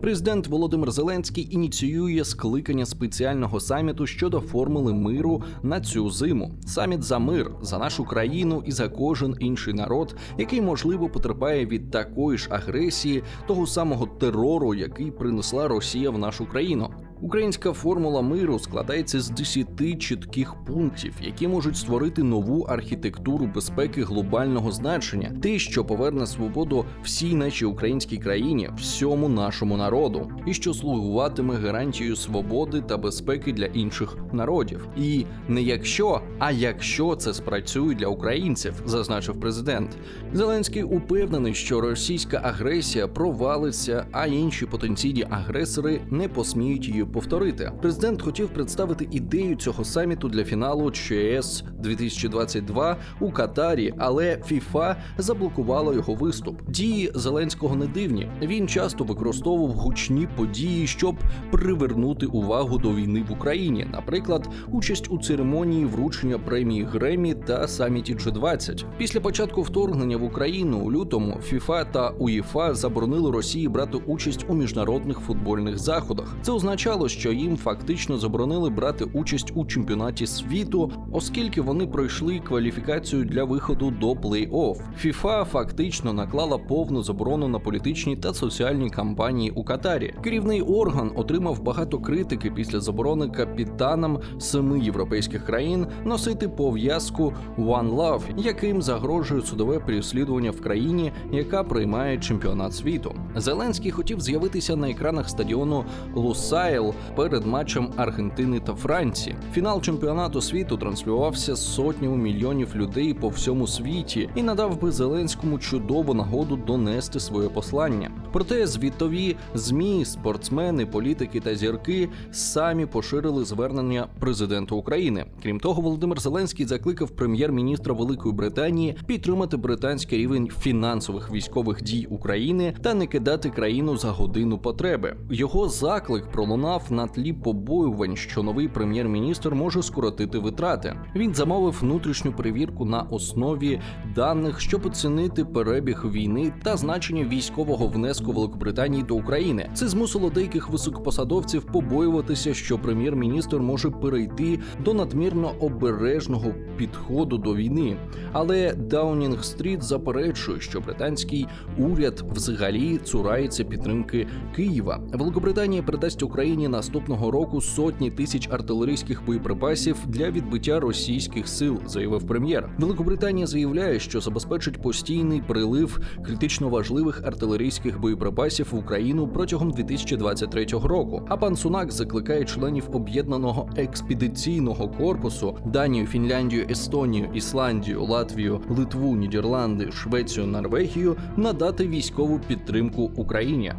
Президент Володимир Зеленський ініціює скликання спеціального саміту щодо формули миру на цю зиму. Саміт за мир за нашу країну і за кожен інший народ, який можливо потерпає від такої ж агресії, того самого терору, який принесла Росія в нашу країну. Українська формула миру складається з 10 чітких пунктів, які можуть створити нову архітектуру безпеки глобального значення, те, що поверне свободу всій нашій українській країні, всьому нашому народу, і що слугуватиме гарантією свободи та безпеки для інших народів. І не якщо, а якщо це спрацює для українців, зазначив президент. Зеленський упевнений, що російська агресія провалиться, а інші потенційні агресори не посміють її повторити. Президент хотів представити ідею цього саміту для фіналу ЧС 2022 у Катарі, але ФІФА заблокувала його виступ. Дії Зеленського не дивні. Він часто використовував гучні події, щоб привернути увагу до війни в Україні. Наприклад, участь у церемонії вручення премії Гремі та саміті G20. Після початку вторгнення в Україну у лютому ФІФА та УЄФА заборонили Росії брати участь у міжнародних футбольних заходах. Це означало, що їм фактично заборонили брати участь у чемпіонаті світу, оскільки вони пройшли кваліфікацію для виходу до плей-офф. ФІФА фактично наклала повну заборону на політичні та соціальні кампанії у Катарі. Керівний орган отримав багато критики після заборони капітанам семи європейських країн носити пов'язку One Love, яким загрожує судове переслідування в країні, яка приймає чемпіонат світу. Зеленський хотів з'явитися на екранах стадіону Лусайл перед матчем Аргентини та Франції. Фінал чемпіонату світу транслювався сотнями мільйонів людей по всьому світі і надав би Зеленському чудову нагоду донести своє послання. Проте звітові змі, спортсмени, політики та зірки самі поширили звернення президенту України. Крім того, Володимир Зеленський закликав прем'єр-міністра Великої Британії підтримати британський рівень фінансових військових дій України та не кидати країну за годину потреби. Його заклик пролунав на тлі побоювань, що новий прем'єр-міністр може скоротити витрати. Він замовив внутрішню перевірку на основі даних, щоб оцінити перебіг війни та значення військового внеску Великобританії до України. Це змусило деяких високопосадовців побоюватися, що прем'єр-міністр може перейти до надмірно обережного підходу до війни. Але Даунінг Стріт заперечує, що британський уряд взагалі цурається підтримки Києва. Великобританія передасть Україні наступного року сотні тисяч артилерійських боєприпасів для відбиття російських сил, заявив прем'єр. Великобританія заявляє, що забезпечить постійний прилив критично важливих артилерійських боєприпасів в Україну протягом 2023 року. А пан Сунак закликає членів об'єднаного експедиційного корпусу Данію, Фінляндію, Естонію, Ісландію, Латвію, Литву, Нідерланди, Швецію, Норвегію надати військову підтримку Україні.